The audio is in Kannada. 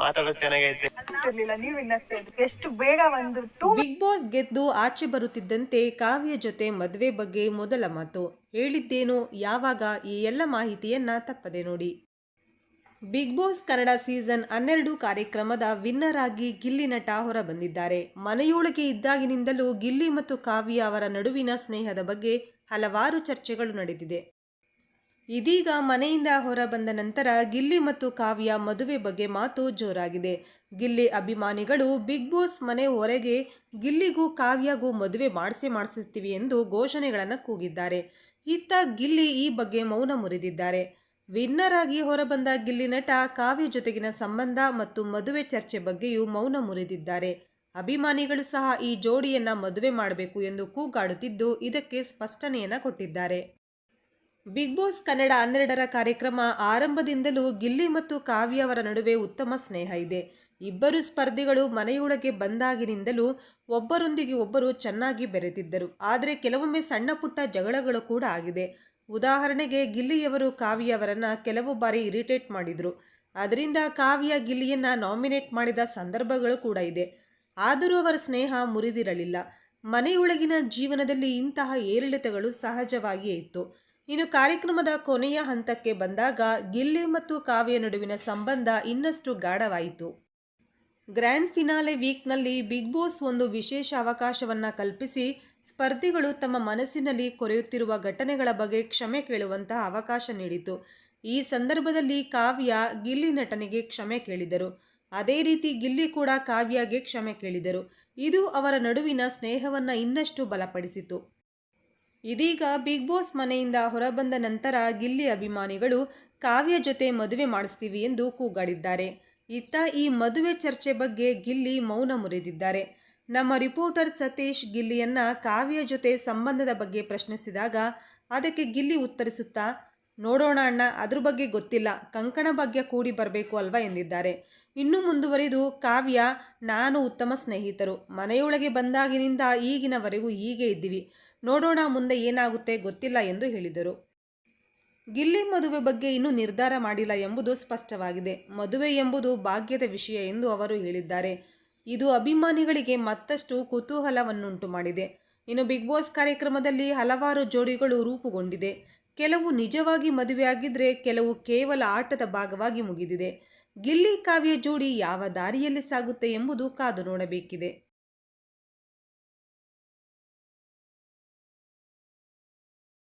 ಮಾತಾಡೋದು ಚೆನ್ನಾಗೈತೆ. ಇರ್ಲಿಲ್ಲ ನೀವ್ ವಿನ್ ಎಷ್ಟು ಬೇಗ ಒಂದು ಟೂ ಬಿಗ್ ಬಾಸ್ ಗೆದ್ದು ಆಚೆ ಬರುತ್ತಿದ್ದಂತೆ ಕಾವ್ಯ ಜೊತೆ ಮದುವೆ ಬಗ್ಗೆ ಮೊದಲ ಮಾತು. ಹೇಳಿದ್ದೇನು ಯಾವಾಗ ಈ ಎಲ್ಲ ಮಾಹಿತಿಯನ್ನ ತಪ್ಪದೆ ನೋಡಿ. ಬಿಗ್ ಬಾಸ್ ಕನ್ನಡ ಸೀಸನ್ ಹನ್ನೆರಡು ಕಾರ್ಯಕ್ರಮದ ವಿನ್ನರ್ ಆಗಿ ಗಿಲ್ಲಿ ನಟ ಹೊರ ಬಂದಿದ್ದಾರೆ ಮನೆಯೊಳಗೆ ಇದ್ದಾಗಿನಿಂದಲೂ ಗಿಲ್ಲಿ ಮತ್ತು ಕಾವ್ಯ ಅವರ ನಡುವಿನ ಸ್ನೇಹದ ಬಗ್ಗೆ ಹಲವಾರು ಚರ್ಚೆಗಳು ನಡೆದಿದೆ. ಇದೀಗ ಮನೆಯಿಂದ ಹೊರ ಬಂದ ನಂತರ ಗಿಲ್ಲಿ ಮತ್ತು ಕಾವ್ಯ ಮದುವೆ ಬಗ್ಗೆ ಮಾತು ಜೋರಾಗಿದೆ. ಗಿಲ್ಲಿ ಅಭಿಮಾನಿಗಳು ಬಿಗ್ ಬಾಸ್ ಮನೆ ಹೊರಗೆ ಗಿಲ್ಲಿಗೂ ಕಾವ್ಯಗೂ ಮದುವೆ ಮಾಡಿಸಿ ಮಾಡಿಸುತ್ತೀವಿ ಎಂದು ಘೋಷಣೆಗಳನ್ನು ಕೂಗಿದ್ದಾರೆ. ಇತ್ತ ಗಿಲ್ಲಿ ಈ ಬಗ್ಗೆ ಮೌನ ಮುರಿದಿದ್ದಾರೆ. ವಿನ್ನರ್ ಆಗಿ ಹೊರಬಂದ ಗಿಲ್ಲಿ ನಟ ಕಾವ್ಯ ಜೊತೆಗಿನ ಸಂಬಂಧ ಮತ್ತು ಮದುವೆ ಚರ್ಚೆ ಬಗ್ಗೆಯೂ ಮೌನ ಮುರಿದಿದ್ದಾರೆ. ಅಭಿಮಾನಿಗಳು ಸಹ ಈ ಜೋಡಿಯನ್ನ ಮದುವೆ ಮಾಡಬೇಕು ಎಂದು ಕೂಗಾಡುತ್ತಿದ್ದು ಇದಕ್ಕೆ ಸ್ಪಷ್ಟನೆಯನ್ನ ಕೊಟ್ಟಿದ್ದಾರೆ. ಬಿಗ್ ಬಾಸ್ ಕನ್ನಡ ಹನ್ನೆರಡರ ಕಾರ್ಯಕ್ರಮ ಆರಂಭದಿಂದಲೂ ಗಿಲ್ಲಿ ಮತ್ತು ಕಾವ್ಯ ಅವರ ನಡುವೆ ಉತ್ತಮ ಸ್ನೇಹ ಇದೆ. ಇಬ್ಬರು ಸ್ಪರ್ಧಿಗಳು ಮನೆಯೊಳಗೆ ಬಂದಾಗಿನಿಂದಲೂ ಒಬ್ಬರೊಂದಿಗೆ ಒಬ್ಬರು ಚೆನ್ನಾಗಿ ಬೆರೆತಿದ್ದರು. ಆದರೆ ಕೆಲವೊಮ್ಮೆ ಸಣ್ಣ ಪುಟ್ಟ ಜಗಳಗಳು ಕೂಡ ಆಗಿದೆ. ಉದಾಹರಣೆಗೆ ಗಿಲ್ಲಿಯವರು ಕಾವ್ಯ ಅವರನ್ನು ಕೆಲವು ಬಾರಿ ಇರಿಟೇಟ್ ಮಾಡಿದರು. ಅದರಿಂದ ಕಾವ್ಯ ಗಿಲ್ಲಿಯನ್ನ ನಾಮಿನೇಟ್ ಮಾಡಿದ ಸಂದರ್ಭಗಳು ಕೂಡ ಇದೆ. ಆದರೂ ಅವರ ಸ್ನೇಹ ಮುರಿದಿರಲಿಲ್ಲ. ಮನೆಯೊಳಗಿನ ಜೀವನದಲ್ಲಿ ಇಂತಹ ಏರಿಳಿತಗಳು ಸಹಜವಾಗಿಯೇ ಇತ್ತು. ಇನ್ನು ಕಾರ್ಯಕ್ರಮದ ಕೊನೆಯ ಹಂತಕ್ಕೆ ಬಂದಾಗ ಗಿಲ್ಲಿ ಮತ್ತು ಕಾವ್ಯ ನಡುವಿನ ಸಂಬಂಧ ಇನ್ನಷ್ಟು ಗಾಢವಾಯಿತು. ಗ್ರ್ಯಾಂಡ್ ಫಿನಾಲೆ ವೀಕ್ನಲ್ಲಿ ಬಿಗ್ ಬಾಸ್ ಒಂದು ವಿಶೇಷ ಅವಕಾಶವನ್ನು ಕಲ್ಪಿಸಿ ಸ್ಪರ್ಧಿಗಳು ತಮ್ಮ ಮನಸ್ಸಿನಲ್ಲಿ ಕೊರೆಯುತ್ತಿರುವ ಘಟನೆಗಳ ಬಗ್ಗೆ ಕ್ಷಮೆ ಕೇಳುವಂತಹ ಅವಕಾಶ ನೀಡಿತು. ಈ ಸಂದರ್ಭದಲ್ಲಿ ಕಾವ್ಯ ಗಿಲ್ಲಿ ನಟನೆಗೆ ಕ್ಷಮೆ ಕೇಳಿದರು. ಅದೇ ರೀತಿ ಗಿಲ್ಲಿ ಕೂಡ ಕಾವ್ಯಗೆ ಕ್ಷಮೆ ಕೇಳಿದರು. ಇದು ಅವರ ನಡುವಿನ ಸ್ನೇಹವನ್ನು ಇನ್ನಷ್ಟು ಬಲಪಡಿಸಿತು. ಇದೀಗ ಬಿಗ್ ಬಾಸ್ ಮನೆಯಿಂದ ಹೊರಬಂದ ನಂತರ ಗಿಲ್ಲಿ ಅಭಿಮಾನಿಗಳು ಕಾವ್ಯ ಜೊತೆ ಮದುವೆ ಮಾಡಿಸ್ತೀವಿ ಎಂದು ಕೂಗಾಡಿದ್ದಾರೆ. ಇತ್ತ ಈ ಮದುವೆ ಚರ್ಚೆ ಬಗ್ಗೆ ಗಿಲ್ಲಿ ಮೌನ ಮುರಿದಿದ್ದಾರೆ. ನಮ್ಮ ರಿಪೋರ್ಟರ್ ಸತೀಶ್ ಗಿಲ್ಲಿಯನ್ನ ಕಾವ್ಯ ಜೊತೆ ಸಂಬಂಧದ ಬಗ್ಗೆ ಪ್ರಶ್ನಿಸಿದಾಗ ಅದಕ್ಕೆ ಗಿಲ್ಲಿ ಉತ್ತರಿಸುತ್ತಾ, ನೋಡೋಣ ಅಣ್ಣ, ಅದ್ರ ಬಗ್ಗೆ ಗೊತ್ತಿಲ್ಲ. ಕಂಕಣ ಭಾಗ್ಯ ಕೂಡಿ ಬರಬೇಕು ಅಲ್ವಾ? ಎಂದಿದ್ದಾರೆ. ಇನ್ನು ಮುಂದುವರಿದು ಕಾವ್ಯ, ನಾನು ಉತ್ತಮ ಸ್ನೇಹಿತರು. ಮನೆಯೊಳಗೆ ಬಂದಾಗಿನಿಂದ ಈಗಿನವರೆಗೂ ಹೀಗೆ ಇದ್ದೀವಿ. ನೋಡೋಣ ಮುಂದೆ ಏನಾಗುತ್ತೆ ಗೊತ್ತಿಲ್ಲ ಎಂದು ಹೇಳಿದರು. ಗಿಲ್ಲಿ ಮದುವೆ ಬಗ್ಗೆ ಇನ್ನೂ ನಿರ್ಧಾರ ಮಾಡಿಲ್ಲ ಎಂಬುದು ಸ್ಪಷ್ಟವಾಗಿದೆ. ಮದುವೆ ಎಂಬುದು ಭಾಗ್ಯದ ವಿಷಯ ಎಂದು ಅವರು ಹೇಳಿದ್ದಾರೆ. ಇದು ಅಭಿಮಾನಿಗಳಿಗೆ ಮತ್ತಷ್ಟು ಕುತೂಹಲವನ್ನುಂಟು ಮಾಡಿದೆ. ಇನ್ನು ಬಿಗ್ ಬಾಸ್ ಕಾರ್ಯಕ್ರಮದಲ್ಲಿ ಹಲವಾರು ಜೋಡಿಗಳು ರೂಪುಗೊಂಡಿದೆ. ಕೆಲವು ನಿಜವಾಗಿ ಮದುವೆಯಾಗಿದ್ದರೆ ಕೆಲವು ಕೇವಲ ಆಟದ ಭಾಗವಾಗಿ ಮುಗಿದಿದೆ. ಗಿಲ್ಲಿ ಕಾವ್ಯ ಜೋಡಿ ಯಾವ ದಾರಿಯಲ್ಲಿ ಸಾಗುತ್ತೆ ಎಂಬುದು ಕಾದು ನೋಡಬೇಕಿದೆ.